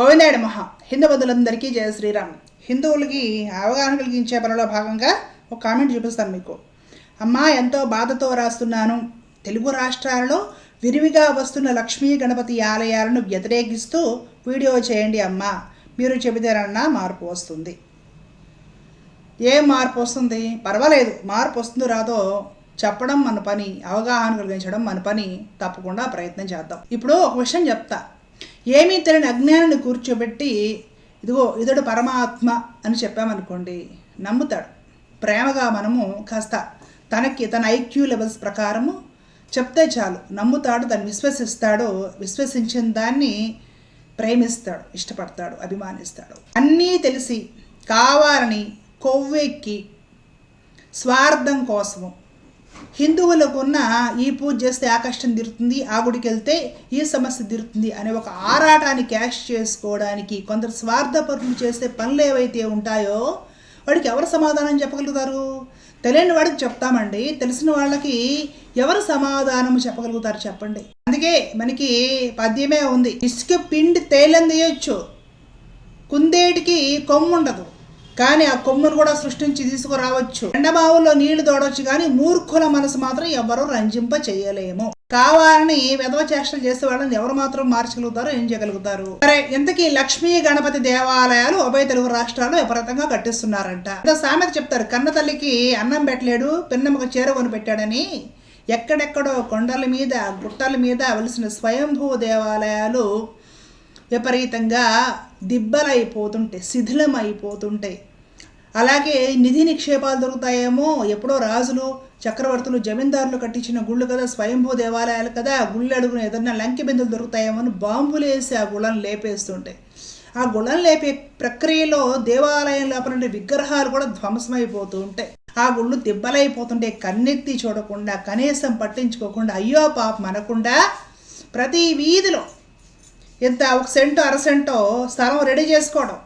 గోవిందాయుడు మహా. హిందూ బంధువులందరికీ జయ శ్రీరామ్. హిందువులకి అవగాహన కలిగించే పనిలో భాగంగా ఒక కామెంట్ చూపిస్తాను మీకు. అమ్మా ఎంతో బాధతో రాస్తున్నాను. తెలుగు రాష్ట్రాలలో విరివిగా వస్తున్న లక్ష్మీ గణపతి ఆలయాలను వ్యతిరేకిస్తూ వీడియో చేయండి అమ్మా. మీరు చెబితేనన్నా మార్పు వస్తుంది. ఏం మార్పు వస్తుంది? పర్వాలేదు. మార్పు వస్తుందో రాదో చెప్పడం మన పని. అవగాహన కలిగించడం మన పని. తప్పకుండా ప్రయత్నం చేద్దాం. ఇప్పుడు ఒక విషయం చెప్తా. ఏమీ తెలియని అజ్ఞానాన్ని కూర్చోబెట్టి ఇదిగో ఇతడు పరమాత్మ అని చెప్పామనుకోండి నమ్ముతాడు. ప్రేమగా మనము కాస్త తనకి తన ఐక్యూ లెవెల్స్ ప్రకారము చెప్తే చాలు. నమ్ముతాడు తను విశ్వసిస్తాడు విశ్వసించిన దాన్ని ప్రేమిస్తాడు ఇష్టపడతాడు అభిమానిస్తాడు. అన్నీ తెలిసి కావాలని కొవ్వెక్కి స్వార్థం కోసము హిందువులకు ఉన్న ఈ పూజ చేస్తే ఆ కష్టం తీరుతుంది ఆ గుడికి వెళ్తే ఈ సమస్య తీరుతుంది అనే ఒక ఆరాటాన్ని క్యాష్ చేసుకోవడానికి కొందరు స్వార్థపరులు చేసే పనులు ఏవైతే ఉంటాయో వాడికి ఎవరు సమాధానం చెప్పగలుగుతారు? తెలియని వాడికి చెప్తామండి. తెలిసిన వాళ్ళకి ఎవరు సమాధానం చెప్పగలుగుతారు చెప్పండి. అందుకే మనకి పద్యమే ఉంది. ఇసుక పిండి తేలం తీయొచ్చు కుందేటికి కొమ్ము ఉండదు. కానీ ఆ కొమ్మును కూడా సృష్టించి తీసుకురావచ్చు. ఎండబావుల్లో నీళ్ళు తోడవచ్చు కానీ మూర్ఖుల మనసు మాత్రం ఎవరూ రంజింప చేయలేము. కావాలని విధవ చేష్టలు చేసే వాళ్ళని ఎవరు మాత్రం మార్చగలుగుతారు ఏం చేయగలుగుతారు? సరే ఇంతకీ లక్ష్మీ గణపతి దేవాలయాలు ఉభయ తెలుగు రాష్ట్రాలు విపరీతంగా కట్టిస్తున్నారంట. సామెత చెప్తారు. కన్న తల్లికి అన్నం పెట్టలేడు పిన్నమ్మకు చీర కొని పెట్టాడని ఎక్కడెక్కడో కొండల మీద గుట్టల మీద వెలిసిన స్వయంభూ దేవాలయాలు విపరీతంగా దిబ్బలైపోతుంటాయి శిథిలమైపోతుంటాయి. అలాగే నిధి నిక్షేపాలు దొరుకుతాయేమో ఎప్పుడో రాజులు చక్రవర్తులు జమీందారులు కట్టించిన గుళ్ళు కదా స్వయంభూ దేవాలయాలు కదా గుళ్ళు అడుగున ఏదన్నా లంకె బిందులు దొరుకుతాయేమో అని బాంబులు వేసి ఆ గుళ్ళను లేపేస్తుంటాయి. ఆ గుళ్ళను లేపే ప్రక్రియలో దేవాలయం లోపల విగ్రహాలు కూడా ధ్వంసమైపోతూ ఉంటాయి ఆ గుళ్ళు దెబ్బలైపోతుంటే కన్నెత్తి చూడకుండా కనీసం పట్టించుకోకుండా అయ్యో పాపం అనకుండా ప్రతి వీధిలో ఇంత ఒక సెంటు అర సెంటో స్థలం రెడీ చేసుకోవడం.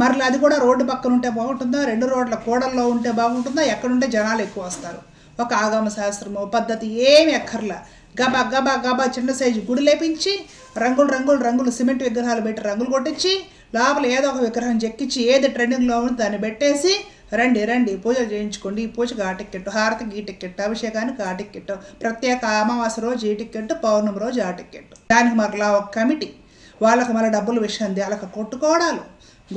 మరలా అది కూడా రోడ్డు పక్కన ఉంటే బాగుంటుందా? రెండు రోడ్ల కూడల్లో ఉంటే బాగుంటుందా? ఎక్కడుంటే జనాలు ఎక్కువ వస్తారు. ఒక ఆగమ శాస్త్రము పద్ధతి ఏమి ఎక్కర్లా. గబా గబా గబా చిన్న సైజు గుడి లేపించి రంగులు రంగులు రంగులు సిమెంట్ విగ్రహాలు పెట్టి రంగులు కొట్టించి లోపల ఏదో ఒక విగ్రహం చెక్కించి ఏది ట్రెండింగ్లో ఉంటే దాన్ని పెట్టేసి రండి రండి పూజలు చేయించుకోండి. ఈ పూజకు ఆ టిక్కెట్ హారతికి ఈ టిక్కెట్ అభిషేకానికి ఆ టిక్కెట్ ప్రత్యేక అమావాస్య రోజు ఈ టిక్కెట్ పౌర్ణమి రోజు ఆ టిక్కెట్. దానికి మరలా ఒక కమిటీ వాళ్ళకి మళ్ళీ డబ్బుల విషయం వాళ్ళకి కొట్టుకోవడాలు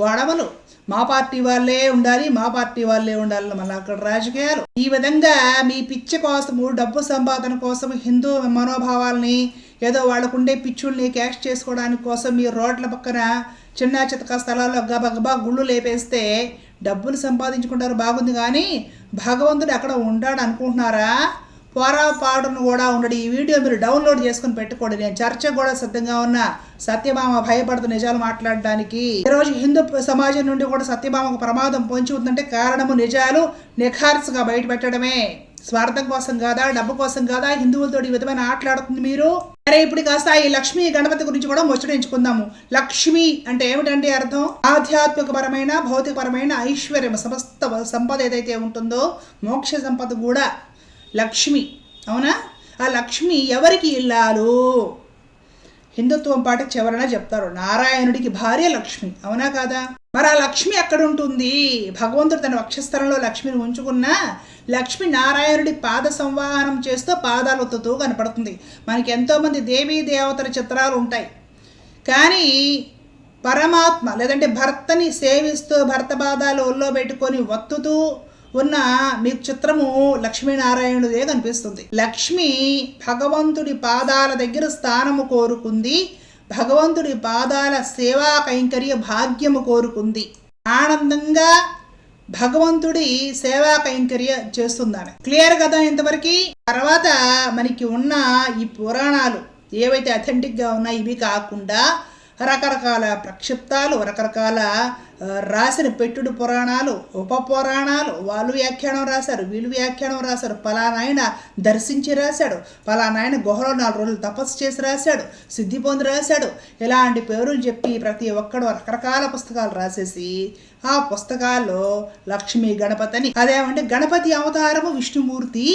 గొడవలు. మా పార్టీ వాళ్ళే ఉండాలి మా పార్టీ వాళ్ళే ఉండాలి మళ్ళీ అక్కడ రాజకీయాలు. ఈ విధంగా మీ పిచ్చి కోసము డబ్బు సంపాదన కోసం హిందూ మనోభావాల్ని ఏదో వాళ్ళకుండే పిచ్చుల్ని క్యాష్ చేసుకోవడానికి కోసం మీ రోడ్ల పక్కన చిన్న చితక స్థలాల్లో గబగబా గుళ్ళు లేపేస్తే డబ్బులు సంపాదించుకుంటారు బాగుంది. కానీ భగవంతుడు అక్కడ ఉంటాడు అనుకుంటున్నారా? పొరపాటును కూడా ఉండడు. ఈ వీడియో మీరు డౌన్లోడ్ చేసుకుని పెట్టుకోండి. నేను చర్చ కూడా సిద్ధంగా ఉన్న. సత్యభామ భయపడుతూ నిజాలు మాట్లాడడానికి. ఈరోజు హిందూ సమాజం నుండి కూడా సత్యభామకు ప్రమాదం పొంచి ఉందంటే కారణము నిజాలు నిఖార్సుగా బయట పెట్టడమే. స్వార్థం కోసం కాదా డబ్బు కోసం కాదా హిందువులతో ఈ విధమైన ఆటలాడుతుంది మీరు? సరే ఇప్పుడు కాస్త ఈ లక్ష్మీ గణపతి గురించి కూడా ముచ్చటించుకుందాము. లక్ష్మి అంటే ఏమిటంటే అర్థం? ఆధ్యాత్మికపరమైన భౌతికపరమైన ఐశ్వర్యం సమస్త సంపద ఏదైతే ఉంటుందో మోక్ష సంపద కూడా లక్ష్మి. అవునా? ఆ లక్ష్మి ఎవరికి ఇల్లాలు? హిందుత్వం పాట చివరన చెప్తారు. నారాయణుడికి భార్య లక్ష్మి. అవునా కాదా? మరి ఆ లక్ష్మి ఎక్కడ ఉంటుంది భగవంతుడు తన వక్షస్థలంలో లక్ష్మిని ఉంచుకున్న లక్ష్మి నారాయణుడి పాద సంవాహనం చేస్తూ పాదాలు ఒత్తుతూ కనపడుతుంది. మనకి ఎంతోమంది దేవీ దేవతల చిత్రాలు ఉంటాయి. కానీ పరమాత్మ లేదంటే భర్తని సేవిస్తూ భర్త పాదాలు ఒళ్ళో పెట్టుకొని ఒత్తుతూ ఉన్న మీకు చిత్రము లక్ష్మీనారాయణుదే కనిపిస్తుంది లక్ష్మి భగవంతుడి పాదాల దగ్గర స్థానము కోరుకుంది. భగవంతుడి పాదాల సేవా కైంకర్య భాగ్యము కోరుకుంది. ఆనందంగా భగవంతుడి సేవా కైంకర్య చేస్తుందని క్లియర్ కదా ఇంతవరకు? తర్వాత మనకి ఉన్న ఈ పురాణాలు ఏవైతే అథెంటిక్గా ఉన్నాయో ఇవి కాకుండా రకరకాల ప్రక్షిప్తాలు రకరకాల రాసిన పెట్టుడు పురాణాలు ఉప పురాణాలు వాళ్ళు వ్యాఖ్యానం రాశారు వీళ్ళు వ్యాఖ్యానం రాశారు పలానాయన దర్శించి రాశాడు పలానాయన గుహలో నాలుగు రోజులు తపస్సు చేసి రాశాడు సిద్ధి పొంది రాశాడు. ఇలాంటి పేర్లు చెప్పి ప్రతి ఒక్కడు రకరకాల పుస్తకాలు రాసేసి ఆ పుస్తకాల్లో లక్ష్మీ గణపతి అని అదేమంటే గణపతి అవతారము విష్ణుమూర్తి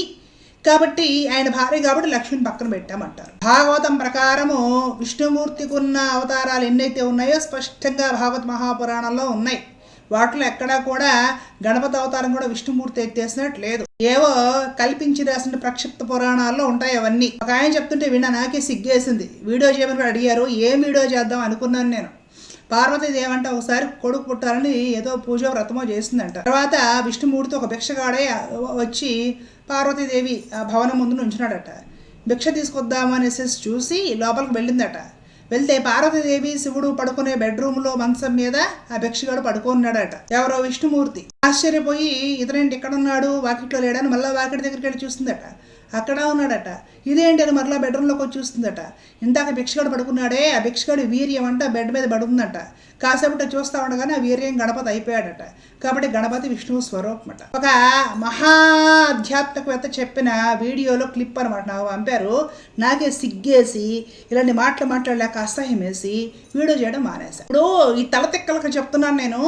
కాబట్టి ఆయన భార్య కాబట్టి లక్ష్మిని పక్కన పెట్టామంటారు. భాగవతం ప్రకారము విష్ణుమూర్తికి ఉన్న అవతారాలు ఎన్నైతే ఉన్నాయో స్పష్టంగా భాగవత మహాపురాణంలో ఉన్నాయి. వాటిలో ఎక్కడా కూడా గణపతి అవతారం కూడా విష్ణుమూర్తి ఎత్తేసినట్టు లేదు. ఏవో కల్పించి రాసిన ప్రక్షిప్త పురాణాల్లో ఉంటాయి అవన్నీ. ఒక ఆయన చెప్తుంటే విన్నా నాకే సిగ్గేసింది. వీడియో చేయమని అడిగారు. ఏం వీడియో చేద్దాం అనుకున్నాను నేను. పార్వతీదేవి అంటే ఒకసారి కొడుకు పుట్టాలని ఏదో పూజ వ్రతమో చేసిందంట. తర్వాత విష్ణుమూర్తి ఒక భిక్షగాడే వచ్చి పార్వతీదేవి ఆ భవనం ముందు నుంచున్నాడట భిక్ష తీసుకొద్దామనేసి చూసి లోపలికి వెళ్ళిందట. వెళ్తే పార్వతీదేవి శివుడు పడుకునే బెడ్రూమ్లో మంచం మీద ఆ భిక్షగాడు పడుకున్నాడట ఎవరో విష్ణుమూర్తి. ఆశ్చర్యపోయి ఇతరేంటి ఇక్కడ ఉన్నాడు వాకిట్లో లేడని మళ్ళీ వాకిట్ దగ్గరికి వెళ్ళి చూస్తుందట. అక్కడ ఉన్నాడట. ఇదేంటి? అని మరలా బెడ్రూమ్లోకి వచ్చి చూస్తుందట. ఇందాక భిక్షగాడు పడుకున్నాడే. ఆ భిక్షగాడు వీర్యం అంట బెడ్ మీద పడుతుందట. కాసేపట చూస్తా ఉండగానే ఆ వీర్యం గణపతి అయిపోయాడట. కాబట్టి గణపతి విష్ణువు స్వరూపం అట ఒక మహా ఆధ్యాత్మికవేత్త చెప్పిన వీడియోలో క్లిప్ అనమాట నాకు పంపారు. నాకే సిగ్గేసి ఇలాంటి మాటలు మాట్లాడలేక అసహ్యం వేసి వీడియో చేయడం మానేశాను ఇప్పుడు ఈ తలతిక్కలకు చెప్తున్నాను నేను.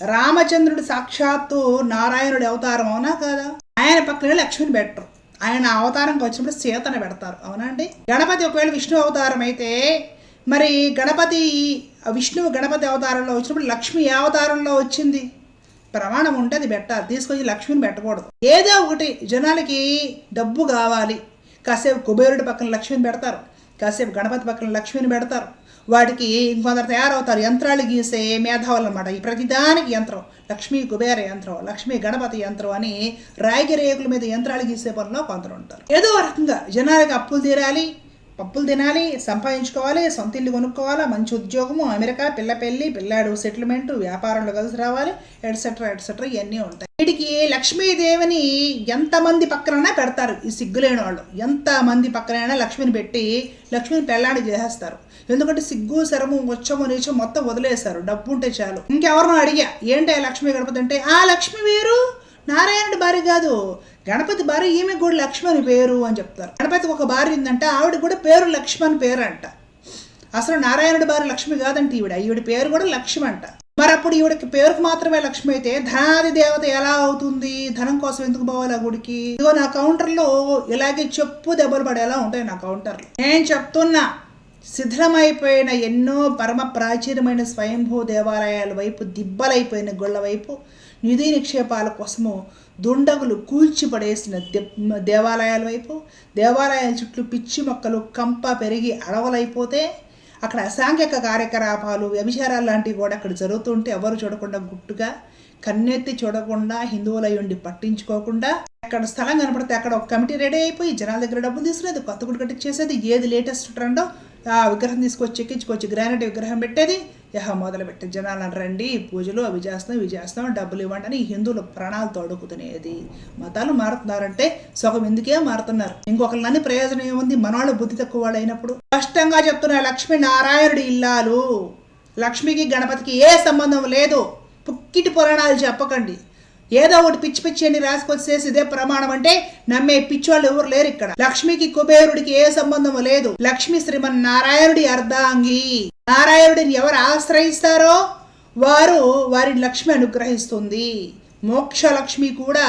రామచంద్రుడు సాక్షాత్తు నారాయణుడి అవతారం అవునా కాదా? ఆయన పక్కనే లక్ష్మిని పెట్టరు. ఆయన అవతారంకి వచ్చినప్పుడు సీతను పెడతారు అవునా అండి? గణపతి ఒకవేళ విష్ణు అవతారం అయితే మరి గణపతి విష్ణువు గణపతి అవతారంలో వచ్చినప్పుడు లక్ష్మి ఏ అవతారంలో వచ్చింది? ప్రమాణం ఉంటే అది పెట్టాలి తీసుకొచ్చి లక్ష్మిని పెట్టకూడదు. ఏదో ఒకటి జనాలకి డబ్బు కావాలి. కాసేపు కుబేరుడి పక్కన లక్ష్మిని పెడతారు. కాసేపు గణపతి పక్కన లక్ష్మిని పెడతారు. వాటికి ఇంకొందరు తయారవుతారు. యంత్రాలు గీసే మేధావులు అనమాట ఈ ప్రతిదానికి యంత్రం. లక్ష్మీ కుబేర యంత్రం లక్ష్మీ గణపతి యంత్రం అని రాయిగి రేకుల మీద యంత్రాలు గీసే పనిలో కొందరు ఉంటారు. ఏదో రకంగా జనాలకి అప్పులు తీరాలి. పప్పులు తినాలి సంపాదించుకోవాలి సొంత ఇల్లు కొనుక్కోవాలి మంచి ఉద్యోగము అమెరికా పిల్ల పెళ్ళి పిల్లాడు సెటిల్మెంట్ వ్యాపారంలో కలిసి రావాలి ఎట్సెట్రా ఎట్సెట్రా ఇవన్నీ ఉంటాయి. వీటికి లక్ష్మీదేవిని ఎంతమంది పక్కనైనా పెడతారు ఈ సిగ్గులేని వాళ్ళు. ఎంతమంది పక్కనైనా లక్ష్మిని పెట్టి లక్ష్మిని పెళ్ళాడి చేసేస్తారు. ఎందుకంటే సిగ్గు శరము వచ్చము నీచం మొత్తం వదిలేశారు. డబ్బు ఉంటే చాలు. ఇంకెవరినో అడిగా ఏంటి ఆ లక్ష్మి గడపదంటే అంటే ఆ లక్ష్మి వేరు? నారాయణుడి భార్య కాదు. గణపతి భార్య ఈమె కూడా లక్ష్మణి పేరు అని చెప్తారు. గణపతికి ఒక భార్య ఉందంటే ఆవిడ కూడా పేరు లక్ష్మణ్ పేరు అంట అసలు నారాయణుడి భార్య లక్ష్మి కాదంట ఈవిడ. ఈవిడ పేరు కూడా లక్ష్మి అంట. మరి అప్పుడు ఈవిడకి పేరుకు మాత్రమే లక్ష్మి అయితే ధనాది దేవత ఎలా అవుతుంది? ధనం కోసం ఎందుకు పోవాలి ఆ గుడికి? ఇదిగో నా కౌంటర్లో ఇలాగే చెప్పు దెబ్బలు పడేలా ఉంటాయి నా కౌంటర్లు. నేను చెప్తున్నా శిథిలమైపోయిన ఎన్నో పరమ ప్రాచీనమైన స్వయంభూ దేవాలయాల వైపు దిబ్బలైపోయిన గుళ్ళ వైపు నిధి నిక్షేపాల కోసము దుండగులు కూల్చిపడేసిన దేవాలయాల వైపు దేవాలయాల చుట్టూ పిచ్చి మొక్కలు కంప పెరిగి అడవులైపోతే అక్కడ అసాంఘిక కార్యకలాపాలు వ్యభిచారాలు లాంటివి కూడా అక్కడ జరుగుతుంటే ఎవరు చూడకుండా గుట్టుగా కన్నెత్తి చూడకుండా హిందువులై ఉండి పట్టించుకోకుండా అక్కడ స్థలం కనపడితే అక్కడ ఒక కమిటీ రెడీ అయిపోయి జనాల దగ్గర డబ్బులు తీసుకునేది కొత్త గుడి కట్టించేసేది ఏది లేటెస్ట్ ట్రెండో ఆ విగ్రహం తీసుకొచ్చి ఎక్కించుకొచ్చి గ్రానైట్ విగ్రహం పెట్టేది యహ మొదలుపెట్టి జనాలను రండి పూజలు అవి చేస్తాం ఇవి చేస్తాం డబ్బులు ఇవ్వండి అని హిందువుల ప్రాణాలు తోడుకుతునేది మతాలు మారుతున్నారంటే సగం ఎందుకే మారుతున్నారు? ఇంకొకళ్ళని ప్రయోజనం ఏముంది? మనవాళ్ళు బుద్ధి తక్కువ వాళ్ళు అయినప్పుడు. స్పష్టంగా చెప్తున్నా లక్ష్మీ నారాయణుడి ఇల్లాలు. లక్ష్మికి గణపతికి ఏ సంబంధం లేదు. పుక్కిటి పురాణాలు చెప్పకండి. ఏదో ఒకటి పిచ్చి పిచ్చి అని రాసుకొచ్చేసి ఇదే ప్రమాణం అంటే నమ్మే పిచ్చోళ్ళు ఎవరు లేరు ఇక్కడ. లక్ష్మికి కుబేరుడికి ఏ సంబంధం లేదు. లక్ష్మి శ్రీమన్ నారాయణుడి అర్ధాంగి. నారాయణుడిని ఎవరు ఆశ్రయిస్తారో వారు వారిని లక్ష్మి అనుగ్రహిస్తుంది. మోక్ష లక్ష్మి కూడా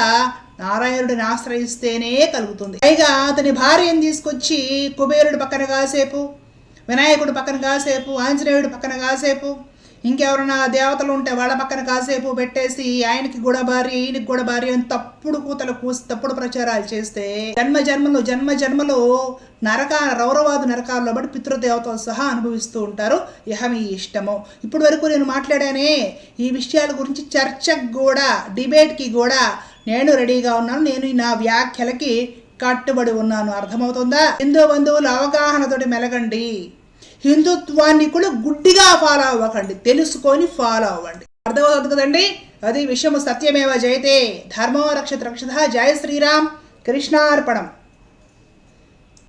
నారాయణుడిని ఆశ్రయిస్తేనే కలుగుతుంది. పైగా అతని భార్యను తీసుకొచ్చి కుబేరుడి పక్కన కాసేపు వినాయకుడి పక్కన కాసేపు ఆంజనేయుడి పక్కన కాసేపు ఇంకెవరైనా దేవతలు ఉంటే వాళ్ళ పక్కన కాసేపు పెట్టేసి ఆయనకి కూడా భార్య ఈయనకి కూడా భార్య అని తప్పుడు కూతలు కూసి తప్పుడు ప్రచారాలు చేస్తే జన్మ జన్మలు జన్మ జన్మలు నరక రౌరవాదు నరకాల్లో బట్టి పితృదేవతలు సహా అనుభవిస్తూ ఉంటారు. ఇహ మీ ఇష్టము. ఇప్పటి వరకు నేను మాట్లాడానే ఈ విషయాల గురించి చర్చకు కూడా డిబేట్కి కూడా నేను రెడీగా ఉన్నాను. నేను నా వ్యాఖ్యలకి కట్టుబడి ఉన్నాను. అర్థమవుతుందా? హిందూ బంధువులు అవగాహనతోటి మెలగండి. హిందుత్వాన్ని కూడా గుడ్డిగా ఫాలో అవ్వకండి. తెలుసుకొని ఫాలో అవ్వండి. అర్థమవుతుంది కదండి అది విషయము సత్యమేవ జయతే. ధర్మో రక్షత రక్షత. జయ శ్రీరామ్. కృష్ణార్పణం.